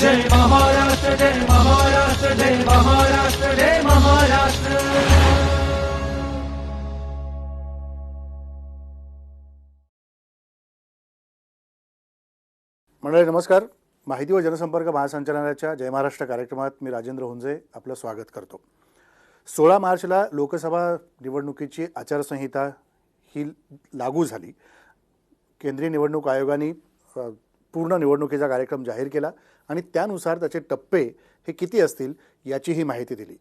जय महाराष्ट्र जय महाराष्ट्र जय महाराष्ट्र जय महाराष्ट्र. मंडळी नमस्कार. माहिती व जनसंपर्क महासंचालनालयाच्या जय महाराष्ट्र कार्यक्रमात मी राजेंद्र हुंजे आपलं स्वागत करतो. सोळा मार्चला लोकसभा निवडणुकीची आचारसंहिता ही लागू झाली. केंद्रीय निवडणूक आयोगाने पूर्ण निवडणुकीचा कार्यक्रम जाहीर केला. आणि त्यानुसार त्याचे टप्पे हे किती असतील याची ही माहिती दिली.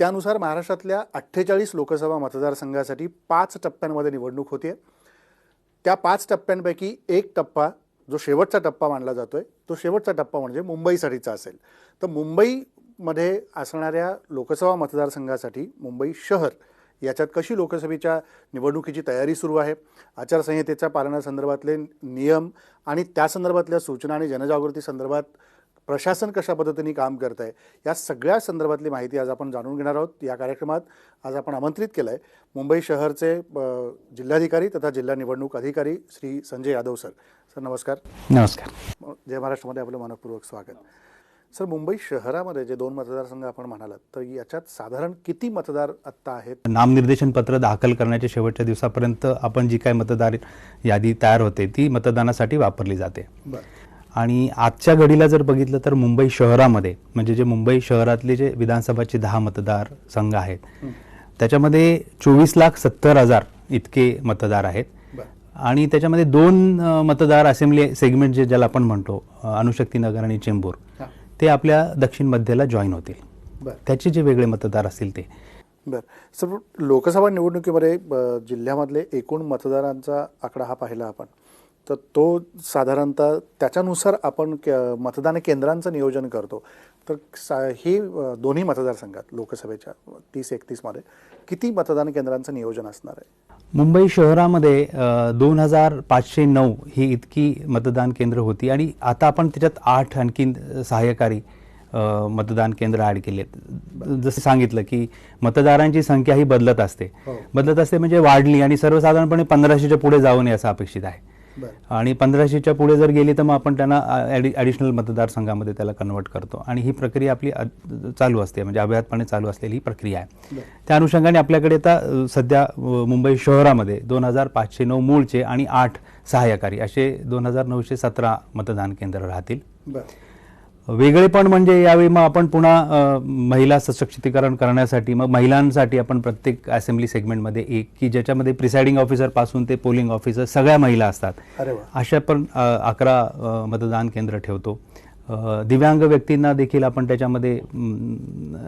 त्यानुसार महाराष्ट्रातल्या अठ्ठेचाळीस लोकसभा मतदारसंघासाठी पाच टप्प्यांमध्ये निवडणूक होते त्या पाच टप्प्यांपैकी एक टप्पा जो शेवटचा टप्पा मानला जातोय तो शेवटचा टप्पा म्हणजे मुंबईसाठीचा असेल. तर मुंबईमध्ये असणाऱ्या लोकसभा मतदारसंघासाठी मुंबई शहर याच्यात कशी लोकसभेच्या निवडणुकीची तयारी सुरू आहे आचारसंहितेच्या पालनासंदर्भातले नियम आणि त्या संदर्भातल्या सूचना आणि जनजागृती संदर्भात प्रशासन कशा पद्धतीने काम करत आहे या सगळ्या संदर्भातली माहिती आज आपण जाणून घेणार आहोत. या कार्यक्रमात आज आपण आमंत्रित केलं आहे मुंबई शहरचे जिल्हाधिकारी तथा जिल्हा निवडणूक अधिकारी श्री संजय यादव सर. सर नमस्कार. नमस्कार. जय महाराष्ट्रामध्ये आपलं मनपूर्वक स्वागत. सर मुंबई शहरामध्ये जे दोन मतदारसंघ आपण म्हणालात तर याच्यात साधारण किती मतदार आत्ता आहेत? नामनिर्देशन पत्र दाखल करण्याच्या शेवटच्या दिवसापर्यंत आपण जी काय मतदार यादी तयार होते ती मतदानासाठी वापरली जाते. बरं. आणि आजच्या घडीला जर बघितलं तर मुंबई शहरामध्ये म्हणजे जे मुंबई शहरातले जे विधानसभाचे दहा मतदार संघ आहेत त्याच्यामध्ये चोवीस लाख सत्तर हजार इतके मतदार आहेत. आणि त्याच्यामध्ये दोन मतदार असेंब्ली सेगमेंट जे ज्याला आपण म्हणतो अ, अणुशक्ती नगर आणि चेंबूर ते आपल्या दक्षिण मध्यला जॉईन होतील. त्याचे जे वेगळे मतदार असतील ते. बरं. सर लोकसभा निवडणुकीमध्ये जिल्ह्यामधले एकूण मतदारांचा आकडा हा पाहिला आपण. तर तो साधारणतः त्याच्यानुसार आपण के- मतदान केंद्रांचं नियोजन करतो. तर सा ही दोन्ही मतदारसंघात लोकसभेच्या तीस एकतीसमध्ये किती मतदान केंद्रांचं नियोजन असणार आहे? मुंबई शहरामध्ये दोन हजार पाचशे नऊ ही इतकी मतदान केंद्र होती आणि आता आपण त्याच्यात आठ आणखीन सहाय्यकारी मतदान केंद्र ॲड केले. आहेत जसं सांगितलं की मतदारांची संख्या ही बदलत असते. हो. बदलत असते म्हणजे वाढली आणि सर्वसाधारणपणे पंधराशेच्या पुढे जाऊ नये असं अपेक्षित आहे. आणि पंधराशेच्या पुढे जर गेली तर मग आपण त्यांना ॲडिशनल मतदारसंघामध्ये त्याला कन्वर्ट करतो. आणि ही प्रक्रिया आपली चालू असते म्हणजे अव्याहतपणे चालू असलेली ही प्रक्रिया आहे. त्या अनुषंगाने आपल्याकडे आता सध्या मुंबई शहरामध्ये दोन हजार पाचशे नऊ मूळचे आणि आठ सहाय्यकारी असे दोन हजार नऊशे सतरा मतदान केंद्र राहतील. वेगळेपण म्हणजे यावेळी मग आपण पुन्हा महिला सशक्तीकरण करण्यासाठी मग महिलांसाठी आपण प्रत्येक असेंब्ली सेगमेंटमध्ये एक की ज्याच्यामध्ये प्रिसाइडिंग ऑफिसरपासून ते पोलिंग ऑफिसर सगळ्या महिला असतात. अशा पण अकरा मतदान केंद्र ठेवतो. दिव्यांग व्यक्तींना देखील आपण त्याच्यामध्ये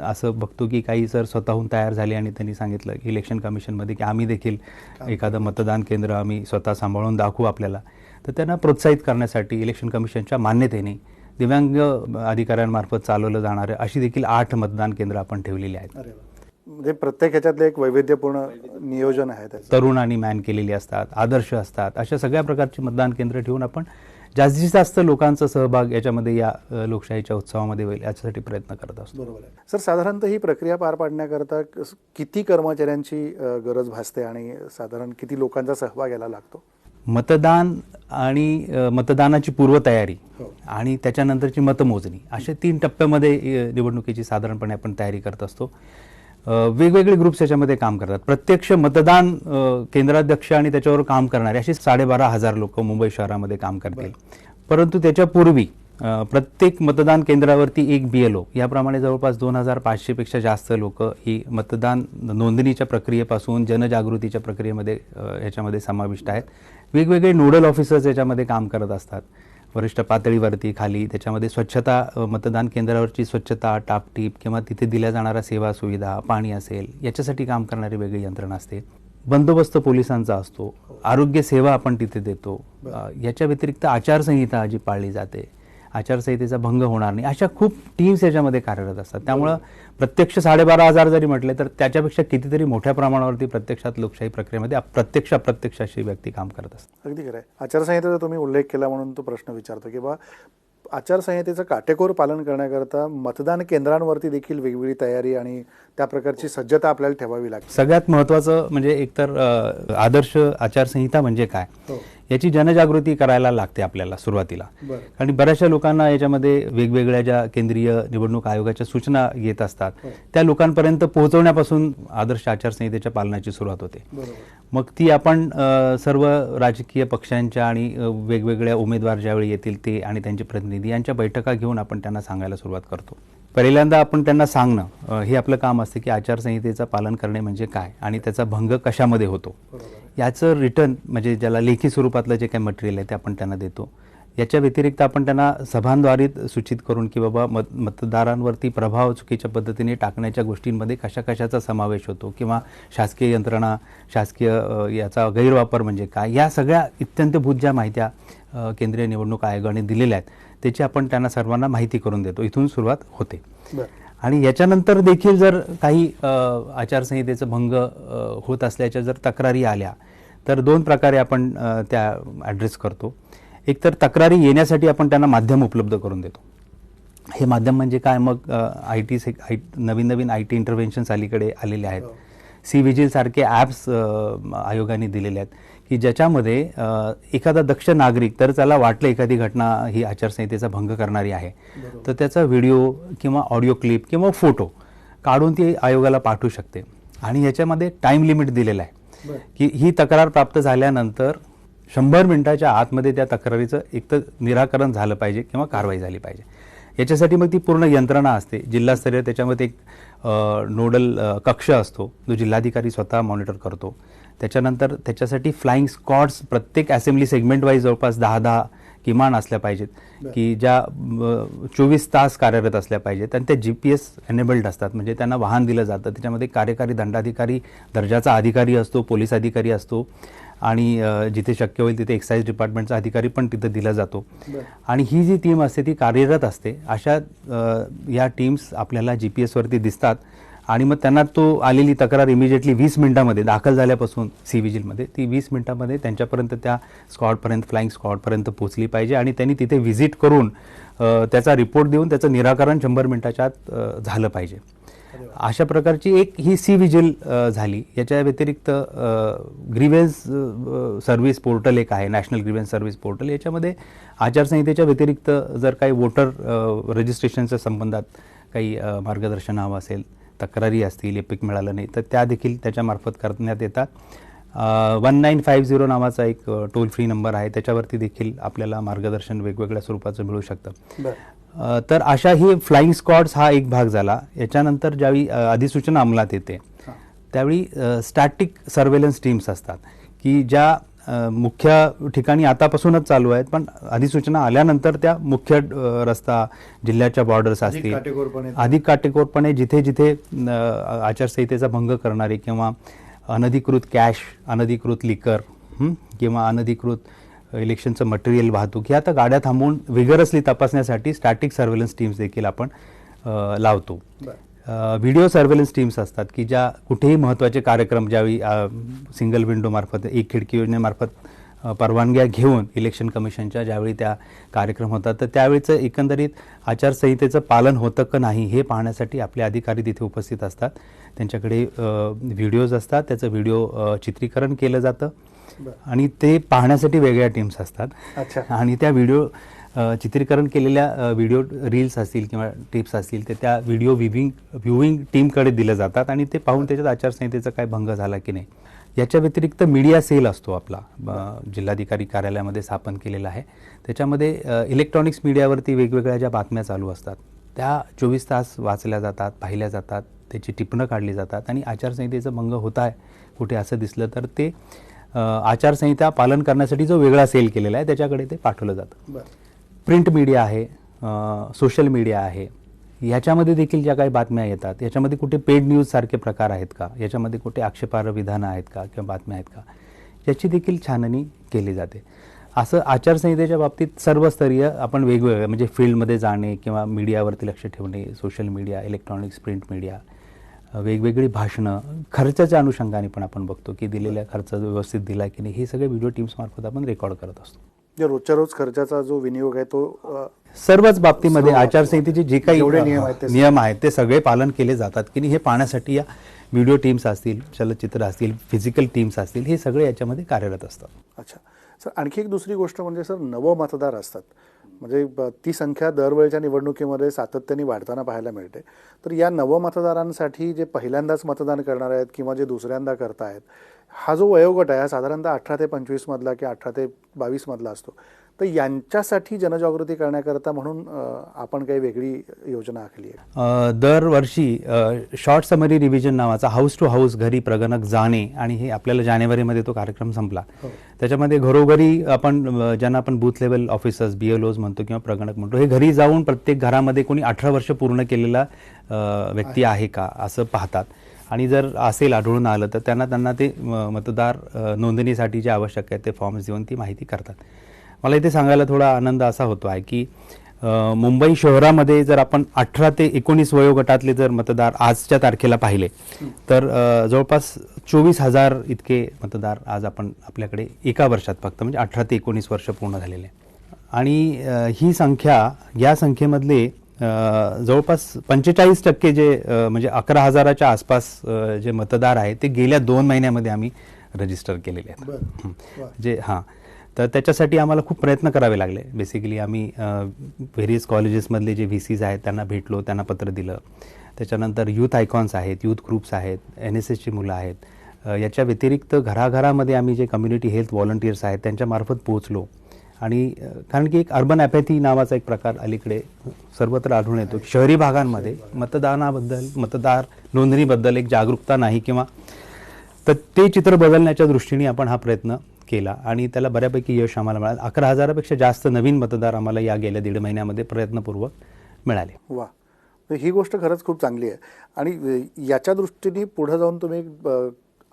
असं बघतो की काही जर स्वतःहून तयार झाले आणि त्यांनी सांगितलं की इलेक्शन कमिशनमध्ये की आम्ही देखील एखादं मतदान केंद्र आम्ही स्वतः सांभाळून दाखवू आपल्याला. तर त्यांना प्रोत्साहित करण्यासाठी इलेक्शन कमिशनच्या मान्यतेने दिव्यांग अधिकाऱ्यांमार्फत चालवलं जाणारे अशी देखील आठ मतदान केंद्र आपण ठेवलेली आहेत. म्हणजे प्रत्येक ह्याच्यातलं एक वैविध्यपूर्ण नियोजन आहे त्याचं. तरुण आणि मॅन केलेली असतात आदर्श असतात अशा सगळ्या प्रकारची मतदान केंद्र ठेवून आपण जास्तीत जास्त लोकांचा सहभाग याच्यामध्ये या लोकशाहीच्या उत्सवामध्ये होईल याच्यासाठी प्रयत्न करत असतो. बरोबर आहे. सर साधारणतः ही प्रक्रिया पार पाडण्याकरता किती कर्मचाऱ्यांची गरज भासते आणि साधारण किती लोकांचा सहभाग याला लागतो? मतदान आणि मतदानाची पूर्वतयारी हो. आणि त्याच्यानंतरची मतमोजणी अशा तीन टप्प्यामध्ये निवडणुकीची साधारणपणे आपण तयारी करत असतो. वेगवेगळे ग्रुप्स याच्यामध्ये काम करतात. प्रत्यक्ष मतदान केंद्राध्यक्ष आणि त्याच्यावर काम करणारे असे साडेबारा हजार लोक मुंबई शहरामध्ये काम करतील. परंतु त्याच्यापूर्वी प्रत्येक मतदान केंद्रावरती एक बी एल ओ याप्रमाणे जवळपास दोन हजार पाचशेपेक्षा जास्त लोक ही मतदान नोंदणीच्या प्रक्रियेपासून जनजागृतीच्या प्रक्रियेमध्ये याच्यामध्ये ह्याच्यामध्ये समाविष्ट आहेत. वेगवेगळे नोडल ऑफिसर्स याच्यामध्ये काम करत असतात. वरिष्ठ पातळीवरती खाली त्याच्यामध्ये स्वच्छता मतदान केंद्रावरची स्वच्छता टापटीप किंवा तिथे दिल्या जाणाऱ्या सेवा सुविधा पाणी असेल याच्यासाठी काम करणारी वेगळी यंत्रणा असते. बंदोबस्त पोलिसांचा असतो. आरोग्य सेवा आपण तिथे देतो. याच्या व्यतिरिक्त आचारसंहिता जी पाळली जाते आचारसंहितेचा भंग होणार नाही. अशा खूप टीम्स याच्यामध्ये कार्यरत असतात. त्यामुळं प्रत्यक्ष साडेबारा हजार जरी म्हटले तर त्याच्यापेक्षा कितीतरी मोठ्या प्रमाणावरती प्रत्यक्षात लोकशाही प्रक्रियेमध्ये प्रत्यक्ष अप्रत्यक्ष अशी व्यक्ती काम करत असतात. अगदी खरं आहे. आचारसंहितेचा तुम्ही उल्लेख केला म्हणून तो प्रश्न विचारतो की बा आचारसंहितेचं काटेकोर पालन करण्याकरता मतदान केंद्रांवरती देखील वेगवेगळी तयारी आणि त्या प्रकारची सज्जता आपल्याला ठेवावी लागते. सगळ्यात महत्त्वाचं म्हणजे एकतर आदर्श आचारसंहिता म्हणजे काय? हो. याची जनजागृती करायला लागते आपल्याला सुरुवातीला. बरं. आणि बऱ्याचशा लोकांना याच्यामध्ये वेगवेगळ्या ज्या केंद्रीय निवडणूक आयोगाच्या सूचना येत असतात त्या लोकांपर्यंत पोहोचवण्यापासून आदर्श आचारसंहितेच्या पालनाची सुरुवात होते. मग ती आपण सर्व राजकीय पक्षांच्या आणि वेगवेगळ्या उमेदवार ज्यावेळी येतील ते आणि त्यांचे प्रतिनिधी यांच्या बैठका घेऊन आपण त्यांना सांगायला सुरुवात करतो. पहिल्यांदा आपण त्यांना सांगणं हे आपलं काम असतं की आचारसंहितेचं पालन करणे म्हणजे काय आणि त्याचा भंग कशामध्ये होतो? याचं रिटर्न म्हणजे ज्याला लेखी स्वरूपातलं जे काही मटेरियल आहे ते आपण त्यांना देतो. याच्या व्यतिरिक्त आपण त्यांना सभांद्वारे सूचित करून की बाबा मत मतदारांवरती प्रभाव चुकीच्या पद्धतीने टाकण्याच्या गोष्टींमध्ये कशा कशाचा समावेश होतो किंवा शासकीय यंत्रणा शासकीय याचा गैरवापर म्हणजे काय? या सगळ्या इत्यंतभूत ज्या माहित्या केंद्रीय निवडणूक आयोगाने दिलेल्या आहेत. त्याची आपण त्यांना सर्वांना माहिती करून देतो. इथून सुरुवात होते. आणि याच्यानंतर देखील जर काही आचारसंहितेचं भंग होत असल्याच्या जर तक्रारी आल्या तर दोन प्रकारे आपण त्या ॲड्रेस करतो. एक तर तक्रारी येण्यासाठी आपण त्यांना माध्यम उपलब्ध करून देतो. हे माध्यम म्हणजे काय? मग आय टी सेक आय नवीन नवीन आय टी इंटरव्हेन्शन्स अलीकडे आलेले आहेत. सी विजिल सारखे ॲप्स आयोगाने दिलेले आहेत. की ज्याच्यामध्ये एखादा दक्ष नागरिक तर त्याला वाटलं एखादी घटना ही आचारसंहितेचा भंग करणारी आहे. तर त्याचा व्हिडिओ किंवा ऑडिओ क्लिप किंवा फोटो काढून ती आयोगाला पाठवू शकते. आणि याच्यामध्ये टाइम लिमिट दिलेलं आहे. की ही तक्रार प्राप्त झाल्यानंतर शंभर मिनिटाच्या आतमध्ये त्या तक्रारीचं एक तर निराकरण झालं पाहिजे किंवा कारवाई झाली पाहिजे. याच्यासाठी मग ती पूर्ण यंत्रणा असते. जिल्हास्तरीय त्याच्यामध्ये एक नोडल कक्ष असतो. जो जिल्हाधिकारी स्वतः मॉनिटर करतो. त्याच्यानंतर त्याच्यासाठी फ्लाईंग स्क्वॉड्स प्रत्येक असेंब्ली सेगमेंट वाईज जवळपास दहा दहा किमान असल्या पाहिजेत. की ज्या चोवीस तास कार्यरत असल्या पाहिजेत आणि त्या जी पी एस एनेबल्ड असतात. म्हणजे त्यांना वाहन दिलं जातं. त्याच्यामध्ये कार्यकारी दंडाधिकारी दर्जाचा अधिकारी असतो पोलीस अधिकारी असतो आणि जिथे शक्य होईल तिथे एक्साईज डिपार्टमेंटचा अधिकारी पण तिथं दिला जातो. आणि ही जी टीम असते ती कार्यरत असते. अशा या टीम्स आपल्याला जी पी एसवरती दिसतात. आणि मग त्यांना तो आलेली तक्रार इमिजिएटली वीस मिनिटामध्ये दाखल झाल्यापासून सी विजिलमध्ये ती वीस मिनिटामध्ये त्यांच्यापर्यंत त्या स्क्वॉडपर्यंत फ्लाईंग स्क्वॉडपर्यंत पोहोचली पाहिजे आणि त्यांनी तिथे व्हिजिट करून त्याचा रिपोर्ट देऊन त्याचं निराकरण शंभर मिनिटाच्या आत झालं पाहिजे. अशा प्रकारची एक ही सी विजिल झाली. याच्या व्यतिरिक्त ग्रीवेन्स सर्व्हिस पोर्टल एक आहे नॅशनल ग्रीवेन्स सर्व्हिस पोर्टल याच्यामध्ये आचारसंहितेच्या व्यतिरिक्त जर काही वोटर रजिस्ट्रेशनच्या संबंधात काही मार्गदर्शन हवं असेल तक्रारी असतील एपिक मिळालं नाही तर त्या देखील त्याच्यामार्फत करण्यात येतात. वन नाईन फाईव्ह झिरो नावाचा एक टोल फ्री नंबर आहे. त्याच्यावरती देखील आपल्याला मार्गदर्शन वेगवेगळ्या स्वरूपाचं मिळू शकतं. तर अशा ही फ्लाईंग स्क्वॉड्स हा एक भाग झाला. याच्यानंतर ज्यावेळी अधिसूचना अंमलात येते त्यावेळी स्टॅटिक सर्वेलन्स टीम्स असतात की ज्या मुख्य ठिकाणी आतापासूनच चालू आहेत पण अधिसूचना आल्यानंतर त्या मुख्य रस्ता जिल्ह्याच्या बॉर्डर्स असतील अधिक काटेकोरपणे जिथे जिथे आचारसंहितेचा भंग करणारे किंवा अनधिकृत कॅश अनधिकृत लिकर किंवा अनधिकृत इलेक्शनचं मटेरियल वाहतूक ही आता गाड्या थांबवून विगरसली तपासण्यासाठी स्टॅटिक सर्व्हेलन्स टीम्स देखील आपण लावतो. व्हिडिओ सर्व्हेलन्स टीम्स असतात की ज्या कुठेही महत्त्वाचे कार्यक्रम ज्यावेळी सिंगल विंडो मार्फत एक खिडकी योजनेमार्फत परवानग्या घेऊन इलेक्शन कमिशनच्या ज्यावेळी त्या कार्यक्रम होतात तर त्यावेळीचं एकंदरीत आचारसंहितेचं पालन होतं का नाही हे पाहण्यासाठी आपले अधिकारी तिथे उपस्थित असतात. त्यांच्याकडे व्हिडिओज असतात. त्याचं व्हिडिओ चित्रीकरण केलं जातं. आणि ते पाहण्यासाठी वेगळ्या टीम्स असतात. आणि त्या व्हिडिओ चित्रीकरण केलेल्या व्हिडिओ रील्स असतील किंवा टिप्स असतील ते त्या व्हिडिओ व्ह्युविंग व्ह्युविंग टीमकडे दिलं जातात आणि ते पाहून त्याच्यात आचारसंहितेचा काय भंग झाला की नाही. याच्या व्यतिरिक्त मीडिया सेल असतो आपला. जिल्हाधिकारी कार्यालयामध्ये स्थापन केलेला आहे. त्याच्यामध्ये इलेक्ट्रॉनिक्स मीडियावरती वेगवेगळ्या ज्या बातम्या चालू असतात त्या चोवीस तास वाचल्या जातात पाहिल्या जातात त्याची टिपणं काढली जातात आणि आचारसंहितेचं भंग होत आहे. कुठे असं दिसलं तर ते आचारसंहिता पालन करण्यासाठी जो वेगळा सेल केलेला आहे त्याच्याकडे ते पाठवलं जातं. प्रिंट मीडिया आहे सोशल मीडिया आहे याच्यामध्ये देखील ज्या काही बातम्या येतात याच्यामध्ये कुठे पेड न्यूजसारखे प्रकार आहेत का? याच्यामध्ये कुठे आक्षेपार्ह विधानं आहेत का किंवा बातम्या आहेत का? याची देखील छाननी केली जाते. असं आचारसंहितेच्या बाबतीत सर्वस्तरीय आपण वेगवेगळ्या म्हणजे फील्डमध्ये जाणे किंवा मीडियावरती लक्ष ठेवणे social media electronics print media वेगवेगळी भाषणं खर्चाच्या अनुषंगाने पण आपण बघतो की दिलेल्या खर्च व्यवस्थित दिला की नाही हे सगळे व्हिडिओ टीम्समार्फत आपण रेकॉर्ड करत असतो. रोजच्या रोज खर्चाचा जो विनियोग आहे तो सर्वच बाबतीमध्ये आचारसंहितेचे जे काही जेवढे नियम आहेत ते नियम आहेत ते सगळे पालन केले जातात. की नाही हे पाहण्यासाठी या व्हिडिओ टीम्स असतील चलचित्र असतील फिजिकल टीम्स असतील हे सगळे याच्यामध्ये कार्यरत असतात. अच्छा. सर आणखी एक दुसरी गोष्ट म्हणजे सर नव मतदार असतात. म्हणजे ती संख्या दरवेळच्या निवडणुकीमध्ये सातत्याने वाढताना पाहायला मिळते. तर या नव मतदारांसाठी जे पहिल्यांदाच मतदान करणार आहेत किंवा जे दुसऱ्यांदा करतायत हा जो वयोगट आहे हा साधारणतः अठरा ते पंचवीसमधला किंवा अठरा ते बावीसमधला असतो. तर यांच्यासाठी जनजागृती करण्याकरता म्हणून आपण काही वेगळी योजना आखली आहे. दरवर्षी शॉर्ट समरी रिव्हिजन नावाचा हाऊस टू हाऊस घरी प्रगणक जाणे आणि हे आपल्याला जानेवारीमध्ये तो कार्यक्रम संपला. त्याच्यामध्ये घरोघरी आपण ज्यांना आपण booth level officers B L Os म्हणतो किंवा प्रगणक म्हणतो हे घरी जाऊन प्रत्येक घरामध्ये कोणी अठरा वर्ष पूर्ण केलेला व्यक्ती आहे का असं पाहतात. आणि जर असेल आढळून आलं तर त्यांना त्यांना ते मतदार नोंदणीसाठी जे आवश्यक आहे ते फॉर्म्स देऊन ती माहिती करतात मला इथे सांगायला थोडा आनंद असा होतो आहे की मुंबई शहरामध्ये जर आपण अठरा ते एकोणीस वयोगटातले जर मतदार आजच्या तारखेला पाहिले तर जवळपास चोवीस हजार इतके मतदार आज आपण आपल्याकडे एका वर्षात फक्त म्हणजे अठरा ते एकोणीस वर्ष पूर्ण झालेले आहे. आणि ही संख्या या संख्येमधले जवळपास पंचेचाळीस टक्के जे म्हणजे अकरा हजाराच्या आसपास जे मतदार आहेत ते गेल्या दोन महिन्यामध्ये आम्ही रजिस्टर केलेले आहेत. जे हां. तर त्याच्यासाठी आम्हाला खूप प्रयत्न करावे लागले. बेसिकली आम्ही व्हेरियस कॉलेजेसमधले जे व्ही सीज आहेत त्यांना भेटलो त्यांना पत्र दिलं. त्याच्यानंतर यूथ आयकॉन्स आहेत यूथ ग्रुप्स आहेत एन एस एसची मुलं आहेत. याच्या व्यतिरिक्त घराघरामध्ये आम्ही जे कम्युनिटी हेल्थ व्हॉलंटियर्स आहेत त्यांच्यामार्फत पोहोचलो. आणि कारण की एक अर्बन ॲपॅथी नावाचा एक प्रकार अलीकडे सर्वत्र आढळून येतो. शहरी भागांमध्ये मतदानाबद्दल मतदार नोंदणीबद्दल एक जागरूकता नाही किंवा तर ते चित्र बदलण्याच्या दृष्टीने आपण हा प्रयत्न केला आणि त्याला बऱ्यापैकी यश आम्हाला मिळालं. अकरा हजारापेक्षा जास्त नवीन मतदार आम्हाला या गेल्या दीड महिन्यामध्ये प्रयत्नपूर्वक मिळाले. वा. तर ही गोष्ट खरंच खूप चांगली आहे. आणि याच्या दृष्टीने पुढं जाऊन तुम्ही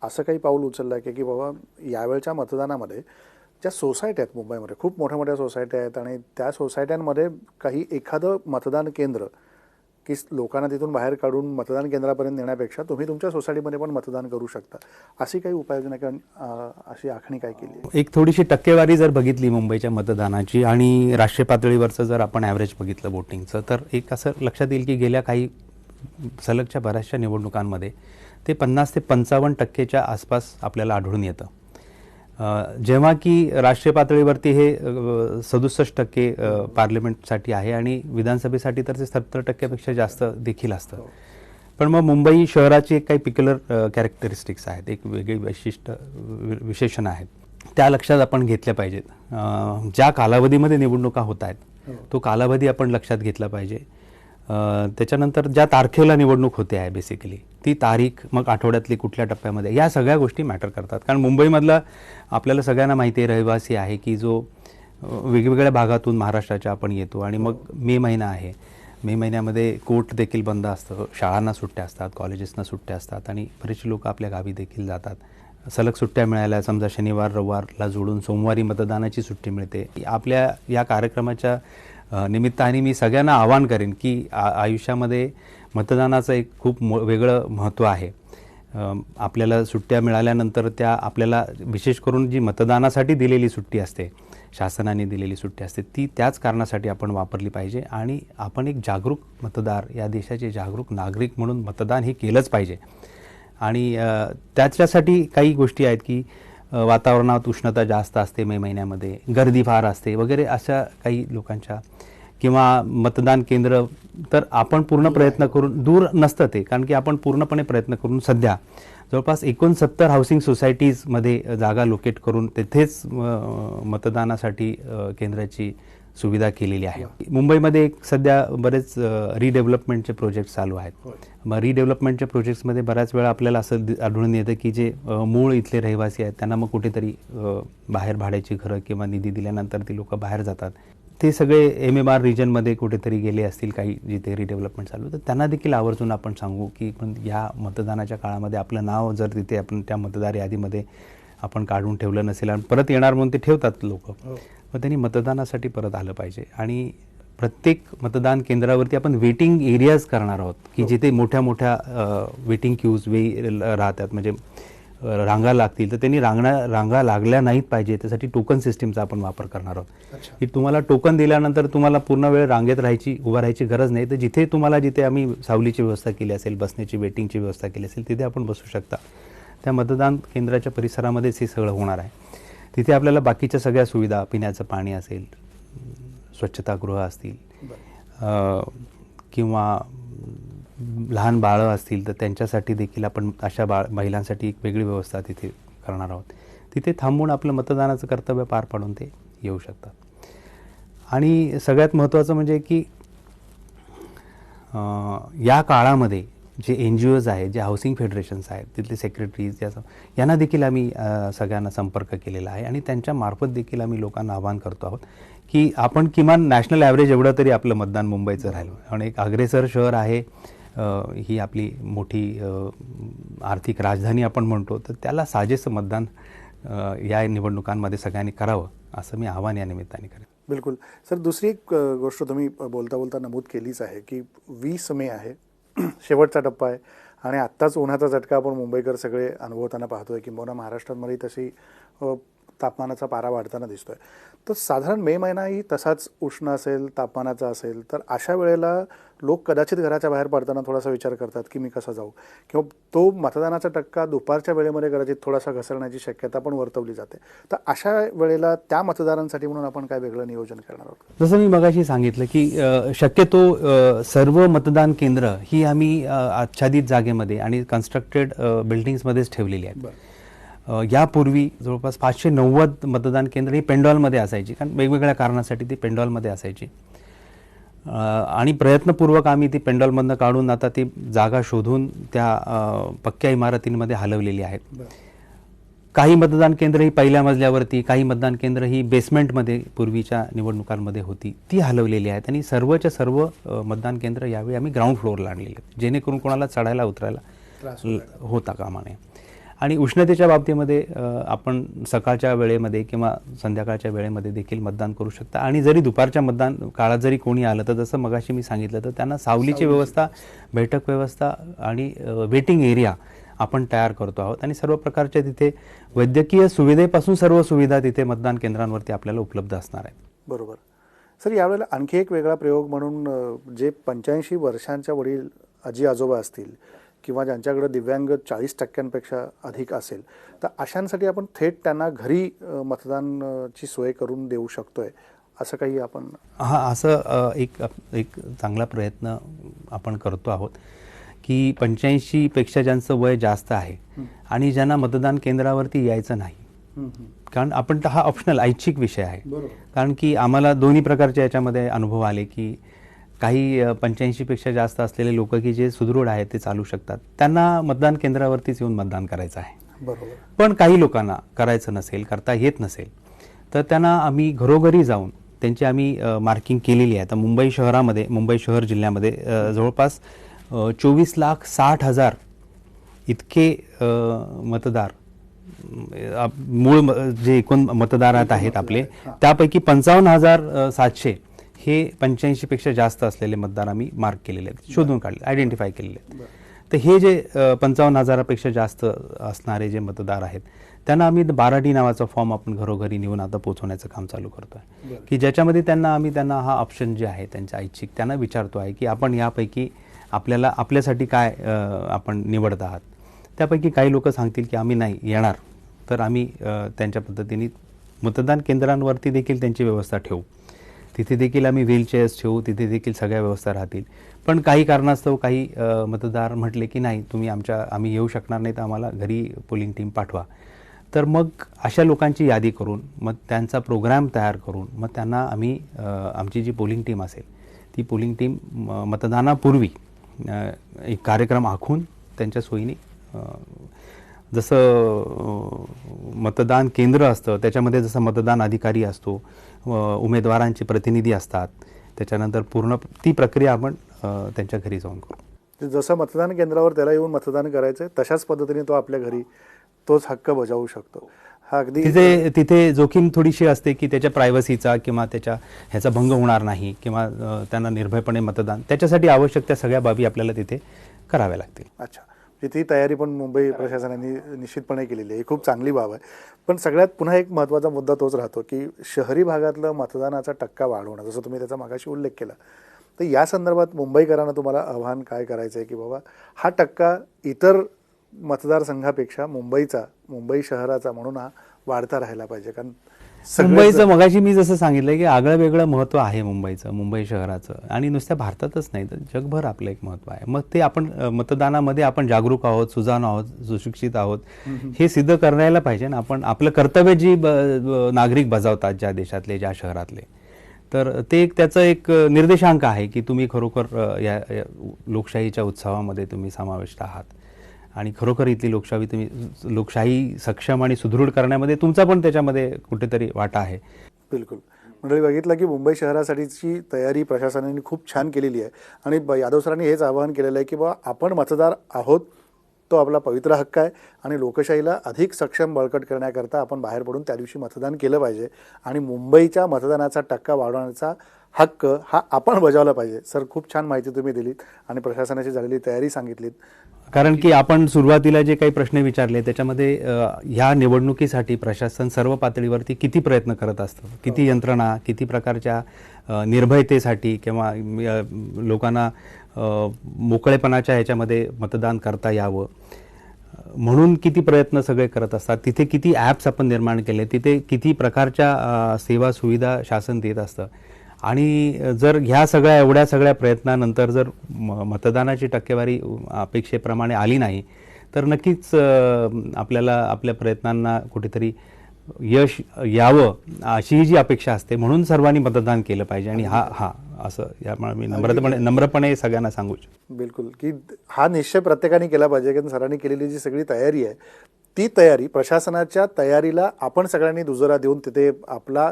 असं काही पाऊल उचललं आहे की बाबा यावेळच्या मतदानामध्ये ज्या सोसायट्या आहेत मुंबईमध्ये. खूप मोठ्या मोठ्या सोसायट्या आहेत आणि त्या सोसायट्यांमध्ये काही एखादं मतदान केंद्र की लोकांना तिथून बाहेर काढून मतदान केंद्रापर्यंत नेण्यापेक्षा तुम्ही तुमच्या सोसायटीमध्ये पण मतदान करू शकता. अशी काही उपाययोजना किंवा अशी आखणी काय केली एक थोडीशी टक्केवारी जर बघितली मुंबईच्या मतदानाची आणि राष्ट्रीय पातळीवरचं जर आपण ॲव्हरेज बघितलं वोटिंगचं तर एक असं लक्षात येईल की गेल्या काही सलगच्या बऱ्याचशा निवडणुकांमध्ये ते पन्नास ते पंचावन्न टक्केच्या आसपास आपल्याला आढळून येतं. जेव्हा की राष्ट्रीय पातळीवरती हे सदुसष्ट टक्के पार्लमेंटसाठी आहे आणि विधानसभेसाठी तर ते सत्तर टक्क्यापेक्षा जास्त देखील असतं. पण मग मुंबई शहराची एक काही पिक्युलर कॅरेक्टरिस्टिक्स आहेत एक वेगळी वैशिष्ट्य वि- विशेषणं आहेत. त्या लक्षात आपण घेतल्या पाहिजेत. ज्या कालावधीमध्ये निवडणुका होत आहेत तो कालावधी आपण लक्षात घेतला पाहिजे. त्याच्यानंतर ज्या तारखेला निवडणूक होते आहे बेसिकली ती तारीख मग आठवड्यातली कुठल्या टप्प्यामध्ये या सगळ्या गोष्टी मॅटर करतात. कारण मुंबईमधला आपल्याला सगळ्यांना माहिती आहे रहिवासी आहे की जो वेगवेगळ्या भागातून महाराष्ट्राच्या आपण येतो आणि मग मे महिना आहे. मे महिन्यामध्ये कोर्ट देखील बंद असतं शाळांना सुट्ट्या असतात कॉलेजेसना सुट्ट्या असतात आणि बरेचसे लोक आपल्या गावी देखील जातात. सलग सुट्ट्या मिळाल्या समजा शनिवार रविवारला जोडून सोमवारी मतदानाची सुट्टी मिळते. आपल्या या कार्यक्रमाच्या निमित्ताने मी सगळ्यांना आवाहन करेन की आ आयुष्यामध्ये मतदानाचं एक खूप मो वेगळं महत्त्व आहे. आपल्याला सुट्ट्या मिळाल्यानंतर त्या आपल्याला विशेष करून जी मतदानासाठी दिलेली सुट्टी असते शासनाने दिलेली सुट्टी असते ती त्याच कारणासाठी आपण वापरली पाहिजे आणि आपण एक जागरूक मतदार या देशाचे जागरूक नागरिक म्हणून मतदान हे केलंच पाहिजे. आणि त्याच्यासाठी काही गोष्टी आहेत की वातावरणात उष्णता जास्त असते मे महिन्यामध्ये गर्दी फार असते वगैरे अशा काही लोकांच्या किंवा मतदान केंद्र तर आपण पूर्ण प्रयत्न करून दूर नसतं ते कारण की आपण पूर्णपणे प्रयत्न करून सध्या जवळपास एकोणसत्तर हाऊसिंग सोसायटीजमध्ये जागा लोकेट करून तिथेच मतदानासाठी केंद्राची सुविधा केलेली आहे. मुंबईमध्ये एक सध्या बरेच रिडेव्हलपमेंटचे प्रोजेक्ट चालू आहेत. मग रिडेव्हलपमेंटच्या प्रोजेक्ट्समध्ये बऱ्याच वेळा आपल्याला असं आढळून येतं की जे मूळ इथले रहिवासी आहेत त्यांना मग कुठेतरी बाहेर भाड्याची घरं किंवा निधी दिल्यानंतर ती लोक बाहेर जातात. ते सगळे एम एम आर रिजनमध्ये कुठेतरी गेले असतील काही जिथे रिडेव्हलपमेंट चालू तर त्यांना देखील आवर्जून आपण सांगू की पण या मतदानाच्या काळामध्ये आपलं नाव जर तिथे आपण त्या मतदार यादीमध्ये आपण काढून ठेवलं नसेल आणि परत येणार म्हणून ते ठेवतात लोक मग त्यांनी मतदानासाठी परत आलं पाहिजे. आणि प्रत्येक मतदान केंद्रावरती आपण वेटिंग एरियाज करणार आहोत की जिथे मोठ्या मोठ्या वेटिंग क्यूज वे राहतात. म्हणजे रांगा लागतील तर त्यांनी रांगणा रांगा लागल्या नाहीत पाहिजे. त्यासाठी टोकन सिस्टीमचा आपण वापर करणार आहोत. की तुम्हाला टोकन दिल्यानंतर तुम्हाला पूर्ण वेळ रांगेत राहायची उभा राहायची गरज नाही. तर जिथे तुम्हाला जिथे आम्ही सावलीची व्यवस्था केली असेल बसण्याची वेटिंगची व्यवस्था केली असेल तिथे आपण बसू शकता. त्या मतदान केंद्राच्या परिसरामध्येच हे सगळं होणार आहे. तिथे आपल्याला बाकीच्या सगळ्या सुविधा पिण्याचं पाणी असेल स्वच्छतागृह असतील किंवा लहान बाळं असतील तर त्यांच्यासाठी देखील आपण अशा बाळ महिलांसाठी एक वेगळी व्यवस्था तिथे करणार आहोत. तिथे थांबून आपलं मतदानाचं कर्तव्य पार पाडून ते येऊ शकतात. आणि सगळ्यात महत्त्वाचं म्हणजे की या काळामध्ये जे एन जी ओज आहेत जे हाऊसिंग फेडरेशन्स आहेत तिथले सेक्रेटरीज या यांना देखील आम्ही सगळ्यांना संपर्क केलेला आहे आणि त्यांच्यामार्फत देखील आम्ही लोकांना आवाहन करतो आहोत की आपण किमान नॅशनल ॲव्हरेज एवढं तरी आपलं मतदान मुंबईचं राहिलं. आणि एक अग्रेसर शहर आहे ही आपली मोठी आर्थिक राजधानी आपण म्हणतो तर त्याला साजेसं मतदान या निवडणुकांमध्ये सगळ्यांनी करावं असं मी आव्हान या निमित्ताने करेन. बिलकुल. सर दुसरी एक गोष्ट तुम्ही बोलता बोलता नमूद केलीच आहे की वीस मे आहे शेवटचा टप्पा आहे आणि आत्ताच उन्हाचा झटका आपण मुंबईकर सगळे अनुभवताना पाहतोय किंबहुना महाराष्ट्रामध्ये तशी तापमानाचा पारा वाढताना दिसतोय. तर साधारण मे महिनाही तसाच उष्ण असेल तापमानाचा असेल तर अशा वेळेला लोक कदाचित घराच्या बाहेर पडताना थोडासा विचार करतात की मी कसा जाऊ? किंवा तो मतदानाचा टक्का दुपारच्या वेळेमध्ये कदाचित थोडासा घसरण्याची शक्यता पण वर्तवली जाते. तर अशा वेळेला त्या मतदारांसाठी म्हणून आपण काय वेगळं नियोजन करणार आहोत? जसं मी मगाशी सांगितलं की शक्यतो सर्व मतदान केंद्र ही आम्ही आच्छादित जागेमध्ये आणि कन्स्ट्रक्टेड बिल्डिंग्समध्येच ठेवलेली आहेत. यापूर्वी जवळपास पाचशे नव्वद मतदान केंद्र ही पेंडॉलमध्ये असायची कारण वेगवेगळ्या कारणासाठी ती पेंडॉलमध्ये असायची. आणि प्रयत्नपूर्वक आम्ही ती पेंडॉलमधनं काढून आता ती जागा शोधून त्या पक्क्या इमारतींमध्ये हलवलेली आहेत काही मतदान केंद्र ही पहिल्या मजल्यावरती काही मतदान केंद्र ही बेसमेंटमध्ये पूर्वीच्या निवडणुकांमध्ये होती ती हलवलेली आहेत आणि सर्वच्या सर्व मतदान केंद्र यावेळी आम्ही ग्राउंड फ्लोअरला आणलेले आहेत जेणेकरून कोणाला चढायला उतरायला होता कामा नये. आणि उष्णतेच्या बाबतीमध्ये आपण सकाळच्या वेळेमध्ये किंवा संध्याकाळच्या वेळेमध्ये देखील मतदान करू शकता. आणि जरी दुपारच्या मतदान काळात जरी कोणी आलं तर जसं मगाशी मी सांगितलं तर त्यांना सावलीची व्यवस्था बैठक व्यवस्था आणि वेटिंग एरिया आपण तयार करतो आहोत. आणि सर्व प्रकारच्या तिथे वैद्यकीय सुविधेपासून सर्व सुविधा तिथे मतदान केंद्रांवरती आपल्याला उपलब्ध असणार आहेत. बरोबर. सर यावेळेला आणखी एक वेगळा प्रयोग म्हणून जे पंच्याऐंशी वर्षांच्या वडील आजी आजोबा असतील किंवा ज्यांच्याकडे दिव्यांग चाळीस टक्क्यांपेक्षा अधिक असेल तर अशांसाठी आपण थेट त्यांना घरी मतदानाची सोय करून देऊ शकतोय असं काही आपण हा असं एक एक चांगला प्रयत्न आपण करतो आहोत की पंच्याऐंशीपेक्षा ज्यांचं वय जास्त आहे आणि ज्यांना मतदान केंद्रावरती यायचं नाही. कारण आपण हा ऑप्शनल ऐच्छिक विषय आहे. कारण की आम्हाला दोन्ही प्रकारच्या याच्यामध्ये अनुभव आले की काही अ, 85 पेक्षा जास्त असलेले लोक की जे सुदृढ आहेत ते चालू शकतात. त्यांना मतदान केंद्रावरतीच येऊन मतदान करायचं आहे. बरोबर. पण काही लोकांना करायचं नसेल करता येत नसेल तर त्यांना आम्ही घरोघरी जाऊन त्यांची आम्ही मार्किंग केलेली आहे. आता मुंबई शहरामध्ये मुंबई शहर जिल्ह्यामध्ये जवळपास चोवीस लाख साठ हजार इतके मतदार मूळ म- जे एकूण मतदारात आहेत आपले त्यापैकी पंचावन्न हजार सातशे हे पंच्याऐंशी पेक्षा जास्त असलेले मतदार आम्ही मार्क केलेले आहेत. शोधून काढले आयडेंटिफाय केलेले आहेत. तर हे जे पंचावन्न हजारापेक्षा जास्त असणारे जे मतदार आहेत त्यांना आम्ही बारा डी नावाचा फॉर्म आपण घरोघरी नेऊन आता पोहोचवण्याचं काम चालू करतोय. की ज्याच्यामध्ये त्यांना आम्ही त्यांना हा ऑप्शन जे आहे त्यांच्या ऐच्छिक त्यांना विचारतो आहे की आपण यापैकी आपल्याला आपल्यासाठी काय आपण निवडत आहात? त्यापैकी काही लोक सांगतील की आम्ही नाही येणार. तर आम्ही त्यांच्या पद्धतीने मतदान केंद्रांवरती देखील त्यांची व्यवस्था ठेवू. तिथे देखील आम्ही व्हीलचेअर्स ठेवू तिथे देखील सगळ्या व्यवस्था राहतील. पण काही कारणास्तव काही मतदार म्हटले की नाही तुम्ही आमच्या आम्ही येऊ शकणार नाही तर आम्हाला घरी पोलिंग टीम पाठवा. तर मग अशा लोकांची यादी करून मग त्यांचा प्रोग्राम तयार करून मग त्यांना आम्ही आमची जी पोलिंग टीम असेल ती पोलिंग टीम म- मतदानापूर्वी एक कार्यक्रम आखून त्यांच्या सोयीने जसं मतदान केंद्र असतं त्याच्यामध्ये जसं मतदान अधिकारी असतो उमेदवारांचे प्रतिनिधी असतात. त्याच्यानंतर पूर्ण ती प्रक्रिया आपण त्यांच्या घरी जाऊन करू. जसं मतदान केंद्रावर त्याला येऊन मतदान करायचंय तशाच पद्धतीने तो आपल्या घरी तोच हक्क बजावू शकतो. हा अगदी तिथे तिथे जोखीम थोडीशी असते की त्याच्या प्रायव्हसीचा किंवा त्याच्या ह्याचा भंग होणार नाही किंवा त्यांना निर्भयपणे मतदान. त्याच्यासाठी आवश्यक त्या सगळ्या बाबी आपल्याला तिथे कराव्या लागतील. अच्छा. ती तयारी पण मुंबई प्रशासनाने निश्चितपणे केलेली आहे. ही खूप चांगली बाब आहे. पण सगळ्यात पुन्हा एक महत्त्वाचा मुद्दा तोच राहतो की शहरी भागातलं मतदानाचा टक्का वाढवणं जसं तुम्ही त्याचा मागाशी उल्लेख केला. तर या संदर्भात मुंबईकरांना तुम्हाला आव्हान काय करायचं आहे की बाबा हा टक्का इतर मतदारसंघापेक्षा मुंबईचा मुंबई शहराचा म्हणून हा वाढता राहायला पाहिजे. कारण मुंबईचं मगाशी मी जसं सांगितलं की आगळं वेगळं महत्त्व आहे मुंबईचं मुंबई शहराचं आणि नुसत्या भारतातच नाही तर जगभर आपलं एक महत्त्व आहे. मग ते आपण मतदानामध्ये आपण जागरूक आहोत सुजाण आहोत सुशिक्षित आहोत हे सिद्ध करायला पाहिजे ना. आपण आपलं कर्तव्य जी नागरिक बजावतात ज्या देशातले ज्या शहरातले तर ते एक त्याचं एक निर्देशांक आहे की तुम्ही खरोखर या लोकशाहीच्या उत्सवामध्ये तुम्ही समाविष्ट आहात. आणि खरोखर इथली लोकशाही तुम्ही लोकशाही सक्षम आणि सुदृढ करण्यामध्ये तुमचा पण त्याच्यामध्ये कुठेतरी वाटा आहे. बिलकुल. मंडळी बघितलं की मुंबई शहरासाठीची तयारी प्रशासनाने खूप छान केलेली आहे. आणि यादव सरांनी हेच आवाहन केलेलं आहे की बा आपण मतदार आहोत तो आपला पवित्र हक्क आहे आणि लोकशाहीला अधिक सक्षम बळकट करण्याकरता आपण बाहेर पडून त्या दिवशी मतदान केलं पाहिजे. आणि मुंबईच्या मतदानाचा टक्का वाढवण्याचा हक्क हा आपण बजावला पाहिजे. सर खूप छान माहिती तुम्ही दिलीत आणि प्रशासनाची झालेली तयारी सांगितलीत. कारण की आपण सुरुवातीला जे काही प्रश्न विचारले त्याच्यामध्ये ह्या निवडणुकीसाठी प्रशासन सर्व पातळीवरती किती प्रयत्न करत असतं? किती यंत्रणा किती प्रकारच्या निर्भयतेसाठी किंवा लोकांना मोकळेपणाच्या ह्याच्यामध्ये मतदान करता यावं? म्हणून किती प्रयत्न सगळे करत असतात? तिथे किती ॲप्स आपण निर्माण केले? तिथे किती प्रकारच्या सेवा सुविधा शासन देत असतं? आणि जर ह्या सगळ्या एवढ्या सगळ्या प्रयत्नानंतर जर म- मतदानाची टक्केवारी अपेक्षेप्रमाणे आली नाही तर नक्कीच आपल्याला आपल्या प्रयत्नांना कुठेतरी यश यावं अशी जी अपेक्षा असते म्हणून सर्वांनी मतदान केलं पाहिजे. आणि हा हा असं यामुळे मी नम्रपणे नम्रपणे सगळ्यांना सांगू बिलकुल. की हा निश्चय प्रत्येकाने केला पाहिजे कारण सरांनी केलेली जी सगळी तयारी आहे ती तयारी प्रशासनाच्या तयारीला आपण सगळ्यांनी दुजोरा देऊन तिथे आपला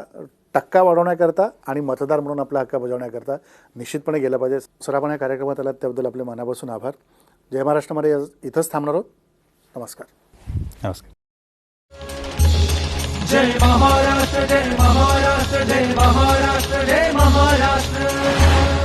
टक्का वाढवण्याकरता आणि मतदार म्हणून आपला हक्क बजावण्याकरता निश्चितपणे गेलं पाहिजे. सर आपण या कार्यक्रमात आलात त्याबद्दल आपले मनापासून आभार. जय महाराष्ट्रामध्ये इथंच थांबणार आहोत. नमस्कार. नमस्कार. जय महाराष्ट्र जय महाराष्ट्र जय महाराष्ट्र जय महाराष्ट्र.